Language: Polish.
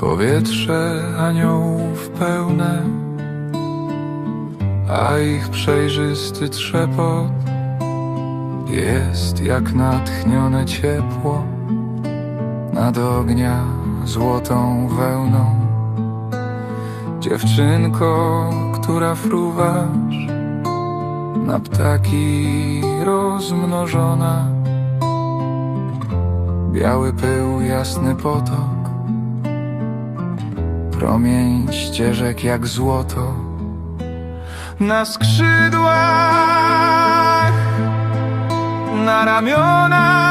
Powietrze aniołów pełne, a ich przejrzysty trzepot jest jak natchnione ciepło nad ognia złotą wełną. Dziewczynko, która fruwasz na ptaki rozmnożona, biały pył, jasny potok, promień ścieżek jak złoto na skrzydłach, na ramionach.